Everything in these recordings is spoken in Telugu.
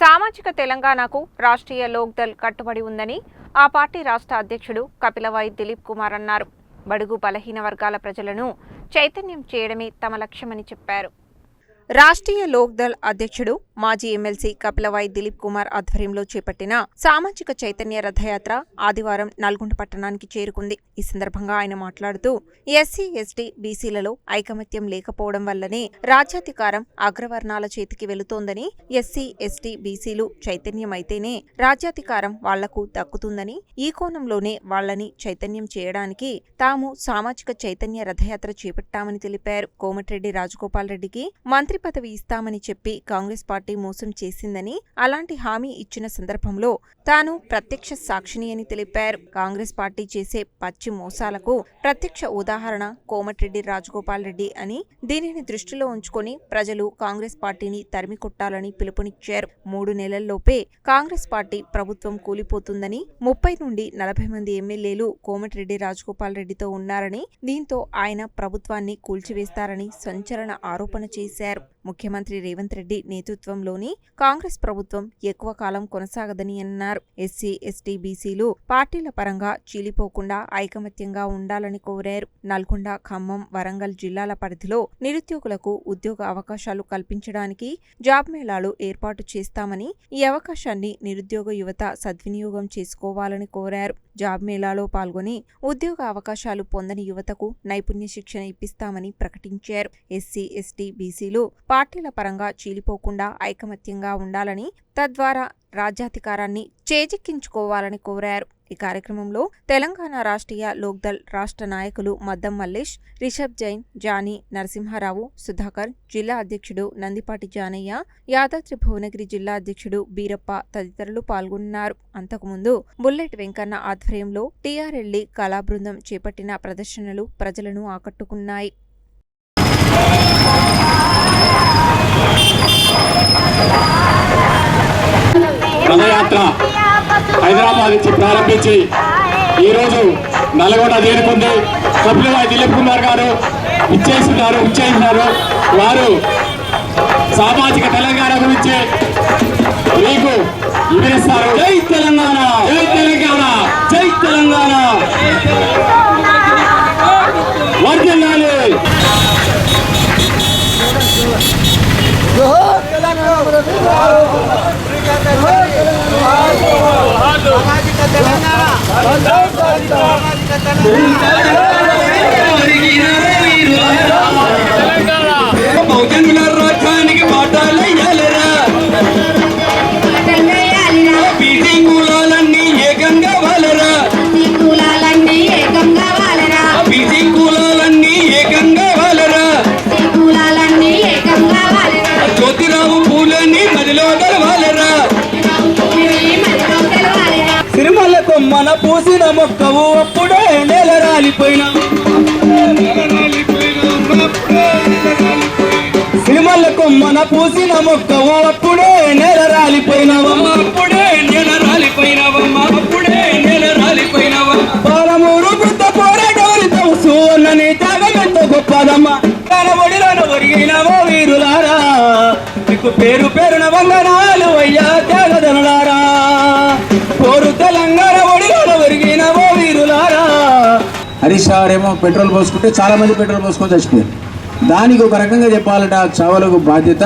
సామాజిక తెలంగాణకు రాష్ట్రీయ లోక్దల్ కట్టుబడి ఉందని ఆ పార్టీ రాష్ట్ర అధ్యక్షుడు కపిలవాయి దిలీప్ కుమార్ అన్నారు. బడుగు బలహీన వర్గాల ప్రజలను చైతన్యం చేయడమే తమ లక్ష్యమని చెప్పారు. రాష్ట్రీయ లోక్దల్ అధ్యక్షుడు మాజీ ఎమ్మెల్సీ కపిలవాయి దిలీప్ కుమార్ ఆధ్వర్యంలో చేపట్టిన సామాజిక చైతన్య రథయాత్ర ఆదివారం నల్గొండ పట్టణానికి చేరుకుంది. ఈ సందర్భంగా ఆయన మాట్లాడుతూ ఎస్సీ ఎస్టీ బీసీలలో ఐకమత్యం లేకపోవడం వల్లనే రాజ్యాధికారం అగ్రవర్ణాల చేతికి వెళుతోందని ఎస్సీ ఎస్టీ బీసీలు చైతన్యమైతేనే రాజ్యాధికారం వాళ్ళకు దక్కుతుందని ఈ కోణంలోనే వాళ్ళని చైతన్యం చేయడానికి తాము సామాజిక చైతన్య రథయాత్ర చేపట్టామని తెలిపారు. కోమటిరెడ్డి రాజగోపాల్ రెడ్డికి మంత్రి పదవి ఇస్తామని చెప్పి కాంగ్రెస్ పార్టీ మోసం చేసిందని అలాంటి హామీ ఇచ్చిన సందర్భంలో తాను ప్రత్యక్ష సాక్షిని అని తెలిపారు. కాంగ్రెస్ పార్టీ చేసే పచ్చి మోసాలకు ప్రత్యక్ష ఉదాహరణ కోమటిరెడ్డి రాజగోపాల్ రెడ్డి అని దీనిని దృష్టిలో ఉంచుకొని ప్రజలు కాంగ్రెస్ పార్టీని తరిమి కొట్టాలని పిలుపునిచ్చారు. మూడు నెలల్లోపే కాంగ్రెస్ పార్టీ ప్రభుత్వం కూలిపోతుందని ముప్పై నుండి నలభై మంది ఎమ్మెల్యేలు కోమటిరెడ్డి రాజగోపాల్ రెడ్డితో ఉన్నారని దీంతో ఆయన ప్రభుత్వాన్ని కూల్చివేస్తారని సంచలన ఆరోపణ చేశారు. ముఖ్యమంత్రి రేవంత్ రెడ్డి నేతృత్వంలోని కాంగ్రెస్ ప్రభుత్వం ఎక్కువ కాలం కొనసాగదని అన్నారు. ఎస్సీ ఎస్టీ బీసీలు పార్టీల పరంగా చీలిపోకుండా ఐకమత్యంగా ఉండాలని కోరారు. నల్గొండ ఖమ్మం వరంగల్ జిల్లాల పరిధిలో నిరుద్యోగులకు ఉద్యోగ అవకాశాలు కల్పించడానికి జాబ్ మేళాలు ఏర్పాటు చేస్తామని ఈ అవకాశాన్ని నిరుద్యోగ యువత సద్వినియోగం చేసుకోవాలని కోరారు. జాబ్ మేళాలో పాల్గొని ఉద్యోగ అవకాశాలు పొందని యువతకు నైపుణ్య శిక్షణ ఇప్పిస్తామని ప్రకటించారు. ఎస్సీ ఎస్టీ బీసీలు పార్టీల పరంగా చీలిపోకుండా ఐకమత్యంగా ఉండాలని తద్వారా రాజ్యాధికారాన్ని చేజిక్కించుకోవాలని కోరారు. ఈ కార్యక్రమంలో తెలంగాణ రాష్ట్రీయ లోక్దల్ రాష్ట్ర నాయకులు మద్దం మల్లేష్ రిషబ్ జైన్ జానీ నరసింహారావు సుధాకర్ జిల్లా అధ్యక్షుడు నందిపాటి జానయ్య యాదాద్రి భువనగిరి జిల్లా అధ్యక్షుడు బీరప్ప తదితరులు పాల్గొన్నారు. అంతకుముందు బుల్లెట్ వెంకన్న ఆధ్వర్యంలో టీఆర్ఎల్లి కళాబృందం చేపట్టిన ప్రదర్శనలు ప్రజలను ఆకట్టుకున్నాయి. రథయాత్ర హైదరాబాద్ నుంచి ప్రారంభించి ఈరోజు నల్గొండ చేరుకుంది కపిలవాయి దిలీప్ కుమార్ గారు ఇచ్చేస్తున్నారు ఇచ్చేసినారు వారు సామాజిక తెలంగాణ గురించి మీకు వివరిస్తారు. జై తెలంగాణ! జై తెలంగాణ! జై తెలంగాణ! బహుజనుల కొమ్మన పూసిన మొక్కవు అప్పుడే నేల రాలిపోయినా. సిరిమల్ల కొమ్మన పూసిన మొక్కవు అప్పుడే నేల రాలిపోయినవమ్మ అప్పుడే నేల రాలిపోయినవమ్మ అప్పుడే నేల రాలిపోయినవమ్మ పాలమూరు బుద్ధ పోరాటోని తౌసు అన్నని త్యాగమెంత గొప్పదమ్మ. కనబడిలోన ఒరిగినవో వీరులారా మీకు పేరు పేరున వందనాలు అయ్యా త్యాగదనులారా హరీష్ ఏమో పెట్రోల్ పోసుకుంటే చాలామంది పెట్రోల్ పోసుకొని చచ్చిపోయారు. దానికి ఒక రకంగా చెప్పాలంటే ఆ చావులకు బాధ్యత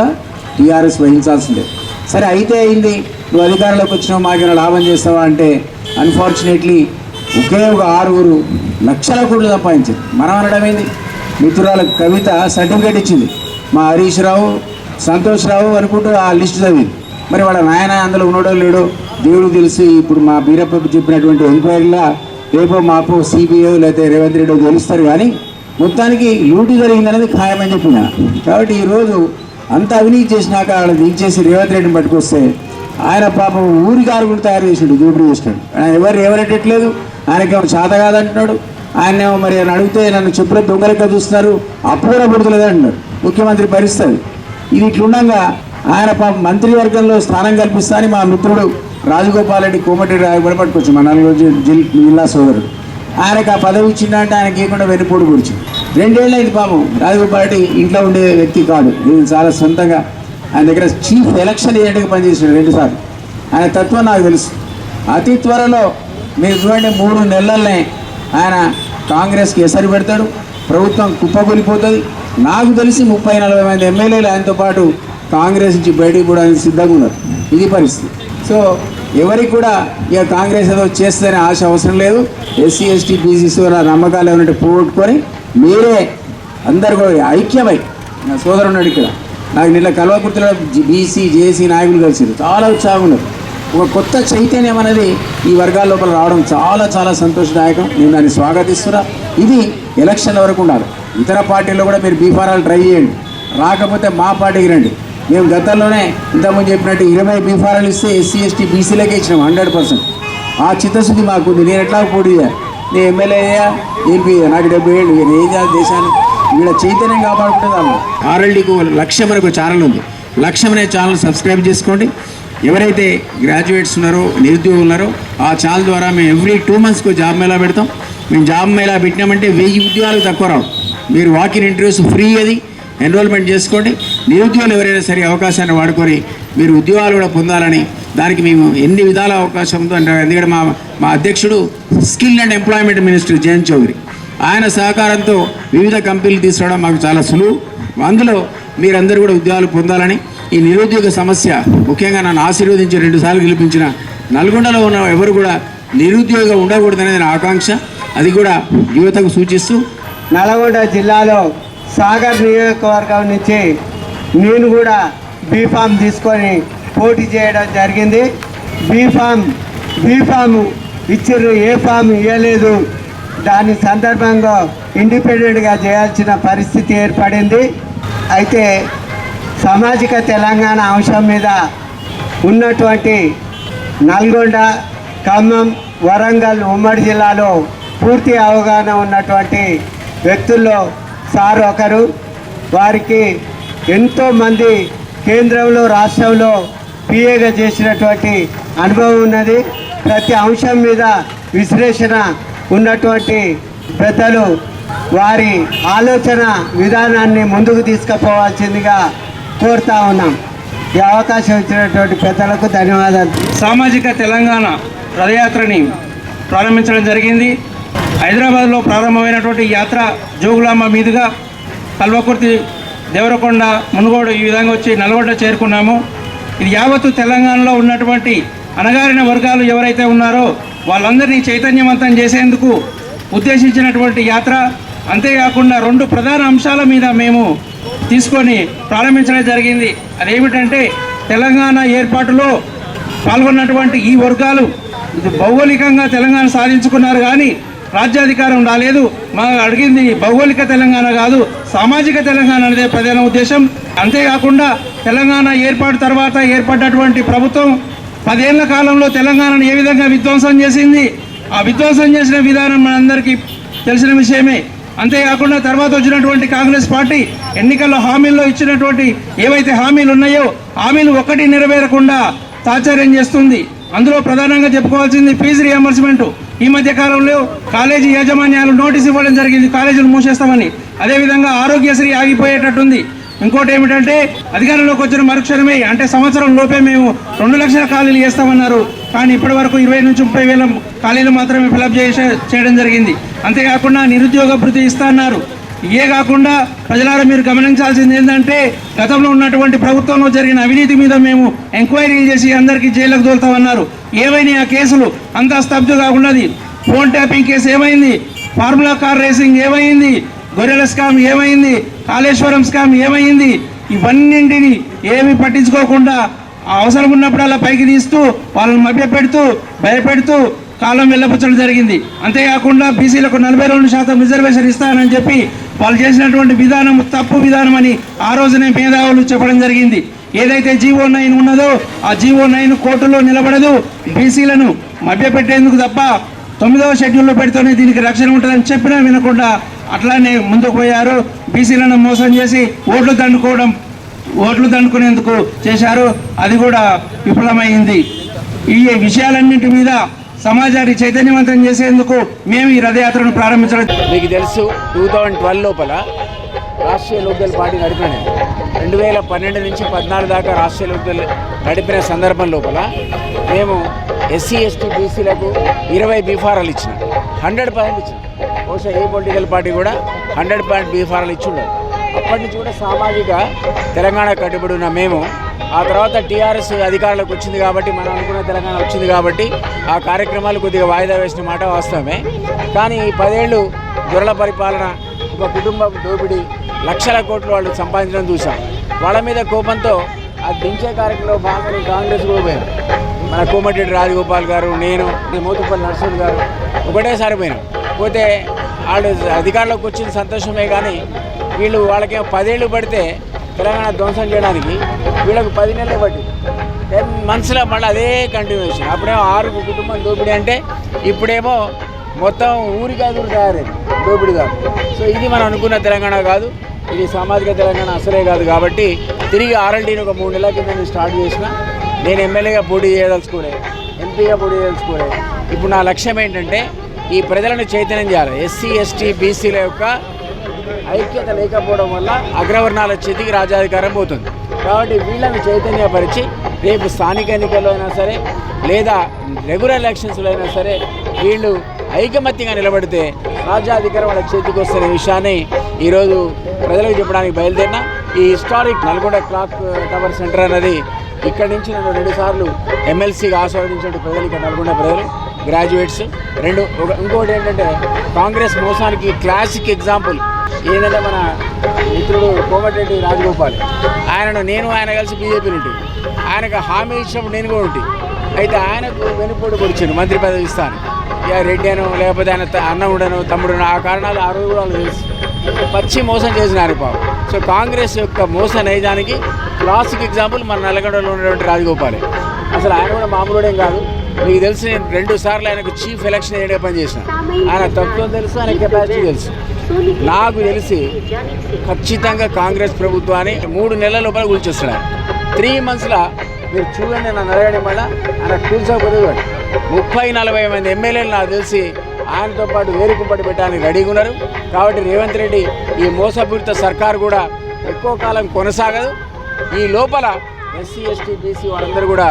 టీఆర్ఎస్ వహించాల్సిందే. సరే అయితే అయింది. నువ్వు అధికారంలోకి వచ్చినావు మాకేమైనా లాభం చేస్తావా అంటే అన్ఫార్చునేట్లీ ఒకే ఒక ఆరుగురు లక్షల కోట్లు సంపాదించారు. మనం అనడం ఏంది? మిత్రురాల కవిత సర్టిఫికేట్ ఇచ్చింది. మా హరీష్ రావు సంతోష్ రావు అనుకుంటూ ఆ లిస్ట్ చదివింది. మరి వాళ్ళ నాయన అందులో ఉన్నాడో లేడో దేవుడు తెలిసి ఇప్పుడు మా బీరప్ప చెప్పినటువంటి ఎంక్వైరీలో రేపో మాపో సిబిఐ లేకపోతే రేవంత్ రెడ్డి గెలుస్తారు కానీ మొత్తానికి లూటీ జరిగిందనేది ఖాయమని చెప్పిన. కాబట్టి ఈరోజు అంత అవినీతి చేసినాక వాళ్ళు దించేసి రేవంత్ రెడ్డిని పట్టుకొస్తే ఆయన పాపం ఊరి గారు కూడా తయారు చేసాడు దోపిడీ చేసినాడు. ఆయన ఎవరు ఎవరెట్టట్లేదు ఆయనకేమో చేత కాదంటున్నాడు ఆయన ఏమో మరి ఆయన అడిగితే నన్ను చెప్పుల దొంగలెక్క చూస్తున్నారు అప్పుడు కూడా అంటున్నాడు ముఖ్యమంత్రి భరిస్తుంది ఇది ఇట్లుండగా ఆయన పాపం మంత్రివర్గంలో స్థానం కల్పిస్తా మా మిత్రుడు రాజగోపాల్ రెడ్డి కోమటిరెడ్డి రాయ కూడా పట్టుకొచ్చు జిల్- జిల్లా సోదరుడు. ఆయనకు ఆ పదవి ఇచ్చిందంటే ఆయనకి ఇవ్వకుండా వెనుపోటు పొడిచి రెండేళ్ళు అయింది పాపం రాజగోపాల్ రెడ్డి ఇంట్లో ఉండే వ్యక్తి కాదు నేను చాలా సొంతంగా ఆయన దగ్గర చీఫ్ ఎలక్షన్ ఏజెంట్గా పనిచేసాడు రెండుసార్లు. ఆయన తత్వం నాకు తెలుసు. అతి త్వరలో మీరు చూడండి మూడు నెలలనే ఆయన కాంగ్రెస్కి ఎసరు పెడతాడు ప్రభుత్వం కుప్పగొలిపోతుంది నాకు తెలిసి ముప్పై నలభై మంది ఎమ్మెల్యేలు ఆయనతో పాటు కాంగ్రెస్ నుంచి బయటకు కూడా ఆయన సిద్ధంగా ఉన్నారు. ఇది పరిస్థితి. సో ఎవరికి కూడా ఇక కాంగ్రెస్ ఏదో చేస్తుందనే ఆశ అవసరం లేదు. ఎస్సీ ఎస్టీ బీసీసీ నమ్మకాలు ఏమంటే పోగొట్టుకొని మీరే అందరు కూడా ఐక్యమై. నా సోదరు ఉన్నాడు ఇక్కడ. నాకు నిన్న కల్వకుర్తిలో బీసీ జేసీ నాయకులు కలిసారు చాలా ఉత్సాహం ఉన్నారు. ఒక కొత్త చైతన్యం అనేది ఈ వర్గాల లోపల రావడం చాలా చాలా సంతోషదాయకం. నేను దాన్ని స్వాగతిస్తున్నా. ఇది ఎలక్షన్ వరకు ఉండాలి. ఇతర పార్టీల్లో కూడా మీరు బీఫారాలు ట్రై చేయండి. రాకపోతే మా పార్టీకి రండి. మేము గతంలోనే ఇంతకుముందు చెప్పినట్టు ఇరవై బీఫారాలు ఇస్తే ఎస్సీ ఎస్టీ బీసీలకే ఇచ్చినాం హండ్రెడ్ పర్సెంట్ ఆ చిత్తశుద్ధి మాకు ఉంది. నేను ఎట్లా పోటీ నేను ఎమ్మెల్యే అయ్యా ఎంపీ నాకు డెబ్బై ఏళ్ళు. నేను ఏం చేయాలి దేశాన్ని? వీళ్ళ చైతన్యం కాపాడుకుంటే చాలు. ఆర్ఎల్డీకి లక్ష్యం అనే ఒక ఛానల్ ఉంది. లక్ష్యం అనే ఛానల్ సబ్స్క్రైబ్ చేసుకోండి. ఎవరైతే గ్రాడ్యుయేట్స్ ఉన్నారో నిరుద్యోగులు ఉన్నారో ఆ ఛానల్ ద్వారా మేము ఎవ్రీ టూ మంత్స్కి జాబ్ మేళా పెడతాం. మేము జాబ్ మేళా పెట్టినామంటే వెయ్యి ఉద్యోగాలు తక్కువ రావు. మీరు వాకిన్ ఇంటర్వ్యూస్ ఫ్రీ అది. ఎన్రోల్మెంట్ చేసుకోండి. నిరుద్యోగులు ఎవరైనా సరే అవకాశాన్ని వాడుకొని మీరు ఉద్యోగాలు కూడా పొందాలని దానికి మేము ఎన్ని విధాల అవకాశం ఉందో ఎందుకంటే మా మా అధ్యక్షుడు skill and employment minister Jayant Chaudhary. ఆయన సహకారంతో వివిధ కంపెనీలు తీసుకురావడం మాకు చాలా సులువు. అందులో మీరందరూ కూడా ఉద్యోగాలు పొందాలని ఈ నిరుద్యోగ సమస్య ముఖ్యంగా నన్ను ఆశీర్వదించి రెండుసార్లు గెలిపించిన నల్గొండలో ఉన్న ఎవరు కూడా నిరుద్యోగం ఉండకూడదనేది నా ఆకాంక్ష. అది కూడా యువతకు సూచిస్తూ నల్గొండ జిల్లాలో సాగర్ నియోజకవర్గం నుంచి నేను కూడా బీఫామ్ తీసుకొని పోటీ చేయడం జరిగింది. బీఫామ్ బీఫామ్ ఇచ్చిర్రు ఏ ఫామ్ ఇవ్వలేదు దాని సందర్భంగా ఇండిపెండెంట్గా చేయాల్సిన పరిస్థితి ఏర్పడింది. అయితే సామాజిక తెలంగాణ అంశం మీద ఉన్నటువంటి నల్గొండ ఖమ్మం వరంగల్ ఉమ్మడి జిల్లాలో పూర్తి అవగాహన ఉన్నటువంటి వ్యక్తుల్లో సార్ ఒకరు. వారికి ఎంతోమంది కేంద్రంలో రాష్ట్రంలో పిఏగా చేసినటువంటి అనుభవం ఉన్నది. ప్రతి అంశం మీద విశ్లేషణ ఉన్నటువంటి పెద్దలు వారి ఆలోచన విధానాన్ని ముందుకు తీసుకుపోవాల్సిందిగా కోరుతా ఉన్నాం. ఈ అవకాశం ఇచ్చినటువంటి పెద్దలకు ధన్యవాదాలు. సామాజిక తెలంగాణ రథయాత్రని ప్రారంభించడం జరిగింది. హైదరాబాద్లో ప్రారంభమైనటువంటి యాత్ర జోగులాంబ మీదుగా కల్వకుర్తి దేవరకొండ మునుగోడు ఈ విధంగా వచ్చి నల్గొండ చేరుకున్నాము. ఇది యావత్తు తెలంగాణలో ఉన్నటువంటి అణగారిన వర్గాలు ఎవరైతే ఉన్నారో వాళ్ళందరినీ చైతన్యవంతం చేసేందుకు ఉద్దేశించినటువంటి యాత్ర. అంతేకాకుండా రెండు ప్రధాన అంశాల మీద మేము తీసుకొని ప్రారంభించడం జరిగింది. అదేమిటంటే తెలంగాణ ఏర్పాటులో పాల్గొన్నటువంటి ఈ వర్గాలు భౌగోళికంగా తెలంగాణ సాధించుకున్నారు కానీ రాజ్యాధికారం రాలేదు. మా అడిగింది భౌగోళిక తెలంగాణ కాదు సామాజిక తెలంగాణ అనేదే ప్రధాన ఉద్దేశం. అంతేకాకుండా తెలంగాణ ఏర్పాటు తర్వాత ఏర్పడ్డటువంటి ప్రభుత్వం పదేళ్ళ కాలంలో తెలంగాణను ఏ విధంగా విధ్వంసం చేసింది? ఆ విధ్వంసం చేసిన విధానం మనందరికీ తెలిసిన విషయమే. అంతేకాకుండా తర్వాత వచ్చినటువంటి కాంగ్రెస్ పార్టీ ఎన్నికల్లో హామీల్లో ఇచ్చినటువంటి ఏవైతే హామీలు ఉన్నాయో హామీలు ఒక్కటి నెరవేరకుండా తాచార్యం చేస్తుంది. అందులో ప్రధానంగా చెప్పుకోవాల్సింది ఫీజు రియంబర్స్మెంట్ ఈ మధ్య కాలంలో కాలేజీ యాజమాన్యాలు నోటీస్ ఇవ్వడం జరిగింది. కాలేజీలు మూసేస్తామని. అదేవిధంగా ఆరోగ్యశ్రీ ఆగిపోయేటట్టుంది. ఇంకోటి ఏమిటంటే అధికారంలోకి వచ్చిన మరుక్షణమే అంటే సంవత్సరం లోపే మేము రెండు లక్షల ఖాళీలు చేస్తామన్నారు. కానీ ఇప్పటి వరకు ఇరవై నుంచి ముప్పై వేల ఖాళీలు మాత్రమే ఫిలప్ చేసే చేయడం జరిగింది. అంతేకాకుండా నిరుద్యోగ భృతి ఇస్తా అన్నారు. ఇవే కాకుండా ప్రజలారా మీరు గమనించాల్సింది ఏంటంటే గతంలో ఉన్నటువంటి ప్రభుత్వంలో జరిగిన అవినీతి మీద మేము ఎంక్వైరీ చేసి అందరికీ జైలుకు దోలుతామన్నారు ఏవైనా ఆ కేసులు అంతా స్తబ్దు ఉన్నది ఫోన్ ట్యాపింగ్ కేసు ఏమైంది? ఫార్ములా కార్ రేసింగ్ ఏమైంది? గొర్రెల స్కామ్ ఏమైంది? కాళేశ్వరం స్కామ్ ఏమైంది? ఇవన్నింటిని ఏమి పట్టించుకోకుండా ఆ అవసరం ఉన్నప్పుడల్లా పైకి తీస్తూ వాళ్ళని మభ్యపెడుతూ భయపెడుతూ కాలం వెళ్ళపుచ్చడం జరిగింది. అంతేకాకుండా బీసీలకు నలభై రెండు శాతం రిజర్వేషన్ ఇస్తానని చెప్పి వాళ్ళు చేసినటువంటి విధానం తప్పు విధానం అని ఆ రోజునే మేధావులు చెప్పడం జరిగింది. ఏదైతే జీవో నైన్ ఉన్నదో ఆ జీవో నైన్ కోర్టులో నిలబడదు. బీసీలను మభ్యపెట్టేందుకు తప్ప తొమ్మిదవ షెడ్యూల్లో పెడితేనే దీనికి రక్షణ ఉంటుందని చెప్పినా వినకుండా అట్లానే ముందుకు పోయారు. బీసీలను మోసం చేసి ఓట్లు దండుకోవడం ఓట్లు దండుకునేందుకు చేశారు. అది కూడా విఫలమైంది. ఈ విషయాలన్నింటి మీద సమాజాన్ని చైతన్యవంతం చేసేందుకు మేము ఈ రథయాత్రను ప్రారంభించడం మీకు తెలుసు టూ థౌజండ్ ట్వెల్వ్ లోపల రాష్ట్రీయ లోక్దల్ పార్టీ నడిపిన నేను. రెండు వేల పన్నెండు నుంచి పద్నాలుగు దాకా రాష్ట్రీయ లోక్దల్ నడిపిన సందర్భం లోపల మేము ఎస్సీ ఎస్టీ బీసీలకు ఇరవై బీఫారాలు ఇచ్చిన. హండ్రెడ్ పర్సెంట్ ఇచ్చిన. బహుశా ఏ పొలిటికల్ పార్టీ కూడా హండ్రెడ్ పాయింట్ బీఫారాలు ఇచ్చి ఉండదు. అప్పటి నుంచి కూడా సామాజిక తెలంగాణ కట్టుబడి ఉన్న మేము ఆ తర్వాత టీఆర్ఎస్ అధికారులకు వచ్చింది కాబట్టి మనం అనుకున్న తెలంగాణ వచ్చింది కాబట్టి ఆ కార్యక్రమాలు కొద్దిగా వాయిదా వేసిన మాట వాస్తవమే. కానీ ఈ పదేళ్ళు దొరల పరిపాలన ఒక కుటుంబం దోపిడీ లక్షల కోట్లు వాళ్ళు సంపాదించడం చూసాం. వాళ్ళ మీద కోపంతో ఆ దించే కార్యక్రమంలో భాగంగా కాంగ్రెస్ కూడా మన కోమటిరెడ్డి రాజగోపాల్ గారు నేను మోతుపల్లి నరసింహ్ గారు ఒకటేసారి పోయినాం. పోతే వాళ్ళు అధికారంలోకి వచ్చిన సంతోషమే కానీ వీళ్ళు వాళ్ళకేమో పదేళ్ళు పడితే తెలంగాణ ధ్వంసం చేయడానికి వీళ్ళకు పది నెలలు పట్టి టెన్ మంత్స్లో మళ్ళీ అదే కంటిన్యూషన్ అప్పుడేమో ఆరు కుటుంబం దోపిడీ అంటే ఇప్పుడేమో మొత్తం ఊరికి అదురు తయారైంది దోపిడీ కాదు. సో ఇది మనం అనుకున్న తెలంగాణ కాదు. ఇది సామాజిక తెలంగాణ అసలే కాదు కాబట్టి తిరిగి ఆర్ఎల్డీని ఒక మూడు నెలల కింద నేను స్టార్ట్ చేసిన. నేను ఎమ్మెల్యేగా పోటీ చేయదలుచుకోలే ఎంపీగా పోటీ చేయదలుచుకోలే. ఇప్పుడు నా లక్ష్యం ఏంటంటే ఈ ప్రజలను చైతన్యం చేయాలి. ఎస్సీ ఎస్టీ బీసీల యొక్క ఐక్యత లేకపోవడం వల్ల అగ్రవర్ణాల చేతికి రాజ్యాధికారం పోతుంది. కాబట్టి వీళ్ళని చైతన్యపరిచి రేపు స్థానిక ఎన్నికల్లో అయినా సరే లేదా రెగ్యులర్ ఎలక్షన్స్లో అయినా సరే వీళ్ళు ఐకమత్యంగా నిలబడితే రాజ్యాధికారం వాళ్ళ చేతికి వస్తున్న విషయాన్ని ఈరోజు ప్రజలకు చెప్పడానికి బయలుదేరిన. ఈ historic Nalgonda clock tower centre అనేది ఇక్కడి నుంచి నన్ను రెండుసార్లు ఎమ్మెల్సీగా ఆస్వాదించిన ప్రజలు ఇక్కడ నల్గొండ ప్రజలు గ్రాడ్యుయేట్స్ రెండు ఒక ఇంకోటి ఏంటంటే కాంగ్రెస్ మోసానికి క్లాసిక్ ఎగ్జాంపుల్ ఏంటంటే మన మిత్రుడు కోమటిరెడ్డి రాజగోపాల్. ఆయనను నేను ఆయన కలిసి బీజేపీ నుండి. ఆయనకు హామీ ఇచ్చినప్పుడు నేను కూడా ఉంటే అయితే ఆయనకు వెనుపోటు పొడిచాను మంత్రి పదవి ఇస్తాను ఇక రెడ్డి అను లేకపోతే ఆయన అన్న ఉండను తమ్ముడు ఆ కారణాలు ఆ రోజు కూడా తెలుసు. పచ్చి మోసం చేసినారు పాపం. సో కాంగ్రెస్ యొక్క మోసం నైజానికి క్లాసిక్ ఎగ్జాంపుల్ మన నల్లగొండలో ఉన్నటువంటి రాజగోపాలే. అసలు ఆయన కూడా మామూలుడేం కాదు. మీకు తెలిసి నేను రెండు సార్లు ఆయనకు చీఫ్ ఎలక్షన్ ఏడే పని చేసిన. ఆయన తత్వం తెలుసు ఆయన కెపాసిటీ తెలుసు. నాకు తెలిసి ఖచ్చితంగా కాంగ్రెస్ ప్రభుత్వాన్ని మూడు నెలల లోపల కూల్చేస్తాడు త్రీ మంత్స్లో మీరు చూడండి నన్ను నరగడం వల్ల ఆయన కూల్చకపోతే ముప్పై నలభై మంది ఎమ్మెల్యేలు నాకు తెలిసి ఆయనతో పాటు వేరుకుంపటి పెట్టడానికి రెడీగా ఉన్నారు. కాబట్టి రేవంత్ రెడ్డి ఈ మోసపూరిత సర్కారు కూడా ఎక్కువ కాలం కొనసాగదు. ఈ లోపల ఎస్సీ ఎస్టీ బీసీ వాళ్ళందరూ కూడా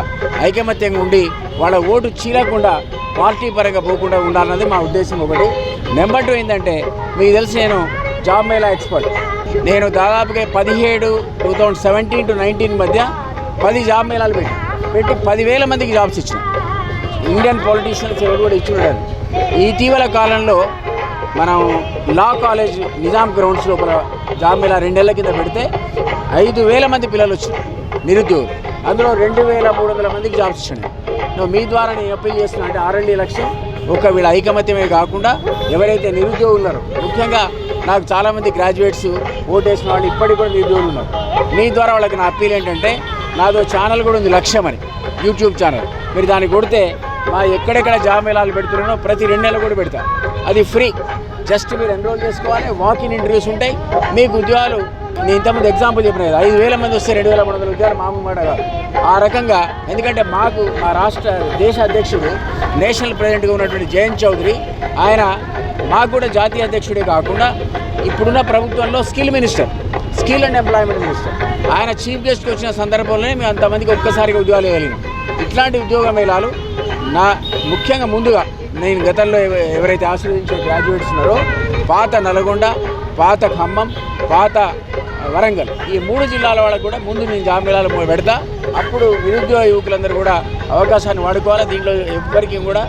ఐకమత్యంగా ఉండి వాళ్ళ ఓటు చీలకుండా పార్టీ పరంగా పోకుండా ఉండాలన్నది మా ఉద్దేశం ఒకటి. నెంబర్ టూ ఏంటంటే మీకు తెలిసి నేను జాబ్ మేళా ఎక్స్పర్ట్. నేను దాదాపుగా పదిహేడు two thousand seventeen to nineteen మధ్య పది జాబ్ మేళాలు పెట్టి. పెట్టి పదివేల మందికి జాబ్స్ ఇచ్చిన. ఇండియన్ పొలిటీషియన్స్ ఎవరు కూడా ఇచ్చుంటారు ఇటీవల కాలంలో మనం లా కాలేజ్ నిజాం గ్రౌండ్స్ లోపల జాబ్ మేళా రెండేళ్ళ కింద పెడితే ఐదు వేల మంది పిల్లలు వచ్చారు నిరుద్యోగులు అందులో రెండు వేల మూడు వందల మందికి జాబ్స్ ఇచ్చాను నువ్వు మీ ద్వారా నేను అప్పీల్ చేస్తున్నా అంటే ఆర్ఎండి లక్ష్యం ఒక వీళ్ళ ఐకమత్యమే కాకుండా ఎవరైతే నిరుద్యోగులు ఉన్నారో ముఖ్యంగా నాకు చాలామంది గ్రాడ్యుయేట్స్ ఓటేసిన వాళ్ళు ఇప్పటికి కూడా నిరుద్యోగులు ఉన్నారు. మీ ద్వారా వాళ్ళకి నా అప్పీల్ ఏంటంటే నాదో ఛానల్ కూడా ఉంది లక్ష్యం అని యూట్యూబ్ ఛానల్ మీరు దాన్ని కొడితే మా ఎక్కడెక్కడ జాబ్ మేళాలు పెడుతున్నానో ప్రతి రెండు నెలలు కూడా పెడతారు అది ఫ్రీ జస్ట్ మీరు ఎన్రోల్ చేసుకోవాలి వాకింగ్ ఇంటర్వ్యూస్ ఉంటాయి. మీకు ఉద్యోగాలు నేను ఇంతకుముందు ఎగ్జాంపుల్ చెప్పిన కదా ఐదు వేల మంది వస్తే రెండు వేల మూడు వందల ఉద్యోగాలు మామూలు మాట ఆ రకంగా ఎందుకంటే మాకు మా రాష్ట్ర దేశ అధ్యక్షుడు నేషనల్ ప్రెసిడెంట్గా ఉన్నటువంటి జయంత్ చౌదరి ఆయన మాకు కూడా జాతీయ అధ్యక్షుడే కాకుండా ఇప్పుడున్న ప్రభుత్వంలో skill minister skill and employment minister. ఆయన చీఫ్ గెస్ట్కి వచ్చిన సందర్భంలోనే మేము అంతమందికి ఒక్కసారిగా ఉద్యోగాలు ఇవ్వలేము ఇట్లాంటి ఉద్యోగ మేళాలు నా ముఖ్యంగా ముందుగా నేను గతంలో ఎవరైతే ఆశీర్వదించిన గ్రాడ్యుయేట్స్ ఉన్నారో పాత నల్గొండ పాత ఖమ్మం పాత వరంగల్. ఈ మూడు జిల్లాల వాళ్ళకు కూడా ముందు నేను జాబ్ మేళాలు పెడతా. అప్పుడు నిరుద్యోగ యువకులందరూ కూడా అవకాశాన్ని వాడుకోవాలి. దీంట్లో ఎవ్వరికి కూడా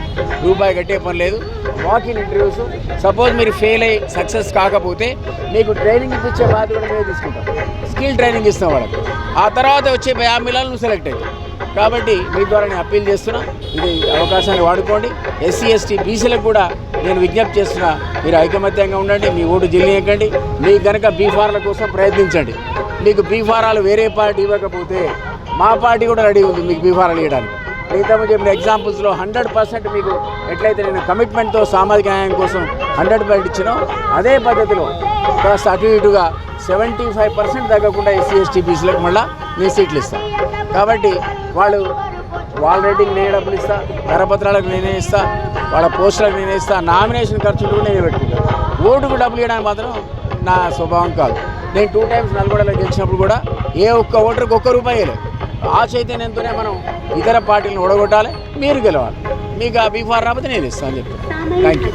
రూపాయి కట్టే పని లేదు. Walking interviews. సపోజ్ మీరు ఫెయిల్ అయ్యి సక్సెస్ కాకపోతే మీకు ట్రైనింగ్ ఇచ్చే బాధ్యత కూడా మేము తీసుకుంటాం స్కిల్ ట్రైనింగ్ ఇస్తాం వాళ్ళకి. ఆ తర్వాత వచ్చే యాభై నువ్వు సెలెక్ట్ అవుతావు కాబట్టి మీ ద్వారా నేను అప్పీల్ చేస్తున్నా. ఇది అవకాశాన్ని వాడుకోండి. ఎస్సీ ఎస్టీ బీసీలకు కూడా నేను విజ్ఞప్తి చేస్తున్నా. మీరు ఐకమత్యంగా ఉండండి మీ ఓటు జిల్లియకండి మీకు కనుక బీఫారాల కోసం ప్రయత్నించండి. మీకు బీఫారాలు వేరే పార్టీ ఇవ్వకపోతే మా పార్టీ కూడా రెడీ ఉంది మీకు బీఫారాలు ఇవ్వడానికి. మిగతా చెప్పిన ఎగ్జాంపుల్స్లో హండ్రెడ్ పర్సెంట్ మీకు ఎట్లయితే నేను కమిట్మెంట్తో సామాజిక న్యాయం కోసం హండ్రెడ్ పర్సెంట్ ఇచ్చినో అదే పద్ధతిలో కాస్త అటు ఇటుగా సెవెంటీ ఫైవ్ పర్సెంట్ తగ్గకుండా ఎస్సీ ఎస్టీ బీసీలకు మళ్ళీ నేను సీట్లు ఇస్తాను. కాబట్టి వాళ్ళు వాళ్ళ రేటింగ్ నేనే డబ్బులు ఇస్తా కరపత్రాలకు నేనే ఇస్తా వాళ్ళ పోస్టులకు నేనే ఇస్తా నామినేషన్ ఖర్చులు కూడా నేనే పెట్టుకుంటా. ఓటుకు డబ్బులు ఇవ్వడానికి మాత్రం నా స్వభావం కాదు. నేను టూ టైమ్స్ నల్గొండలో గెలిచినప్పుడు కూడా ఏ ఒక్క ఓటర్కి ఒక్క రూపాయి లేదు ఆ చైతన్యంతోనే మనం ఇతర పార్టీలను ఓడగొట్టాలి మీరు గెలవాలి. మీకు ఆ బీఫార్ రాకపోతే నేను ఇస్తాను చెప్తాను థ్యాంక్ యూ